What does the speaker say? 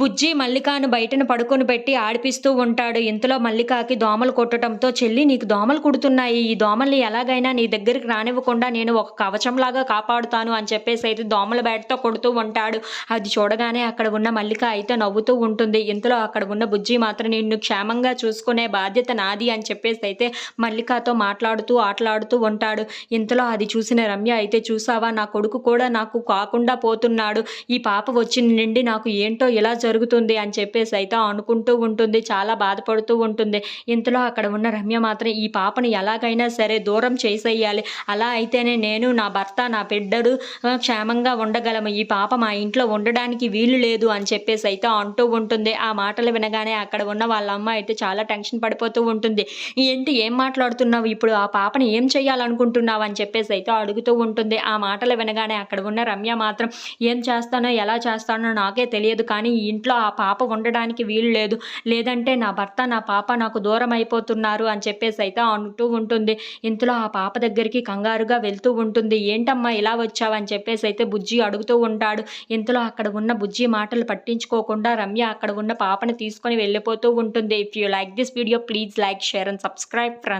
బుజ్జి మల్లికాను బయటను పడుకొని పెట్టి ఆడిపిస్తూ ఉంటాడు. ఇంతలో మల్లికాకి దోమలు కొట్టడంతో చెల్లి నీకు దోమలు కుడుతున్నాయి. ఈ దోమల్ని ఎలాగైనా నీ దగ్గరికి రానివ్వకుండా నేను ఒక కవచంలాగా కాపాడుతాను అని చెప్పేసి అయితే దోమల బ్యాట్తో కొడుతూ ఉంటాడు. అది చూడగానే అక్కడ ఉన్న మల్లిక అయితే నవ్వుతూ ఉంటుంది. ఇంతలో అక్కడ ఉన్న బుజ్జి మాత్రం నిన్ను క్షేమంగా చూసుకునే బాధ్యత నాది అని చెప్పేసి అయితే మల్లికతో మాట్లాడుతూ ఆటలాడుతూ ఉంటాడు. ఇంతలో అది చూసిన రమ్య అయితే చూసావా నా కొడుకు కూడా నాకు కాకుండా పోతున్నాడు. ఈ పాప వచ్చిన నుండి నాకు ఏంటో ఇలా జరుగుతుంది అని చెప్పేసి అయితే అనుకుంటూ ఉంటుంది చాలా బాధపడుతూ ఉంటుంది. ఇంతలో అక్కడ ఉన్న రమ్య మాత్రం ఈ పాపని ఎలాగైనా సరే దూరం చేసేయాలి. అలా అయితేనే నేను నా భర్త నా బిడ్డడు క్షేమంగా ఉండగలము. ఈ పాప మా ఇంట్లో ఉండడానికి వీలు లేదు అని చెప్పేసి అయితే అంటూ ఉంటుంది. ఆ మాటలు వినగానే అక్కడ ఉన్న వాళ్ళ అమ్మ అయితే చాలా టెన్షన్ పడిపోతూ ఉంటుంది. ఏంటి ఏం మాట్లాడుతున్నావు? ఇప్పుడు ఆ పాపని ఏం చేయాలనుకుంటున్నావు? అని చెప్పేసి అయితే అడుగుతూ ఉంటుంది. ఆ మాటలు వినగానే అక్కడ ఉన్న రమ్య మాత్రం ఏం చేస్తానో ఎలా చేస్తానో నాకే తెలియదు. కానీ ఈ ఇంట్లో ఆ పాప ఉండడానికి వీలు లేదు. లేదంటే నా భర్త నా పాప నాకు దూరం అయిపోతున్నారు అని చెప్పేసి అయితే అంటూ ఉంటుంది. ఇంతలో ఆ పాప దగ్గరికి కంగారుగా వెళ్తూ ఉంటుంది. ఏంటమ్మా ఇలా వచ్చావని చెప్పేసి అయితే బుజ్జి అడుగుతూ ఉంటాడు. ఇంతలో అక్కడ ఉన్న బుజ్జి మాటలు పట్టించుకోకుండా రమ్య అక్కడ ఉన్న పాపను తీసుకొని వెళ్ళిపోతూ ఉంటుంది. If you like this video please like share and subscribe friends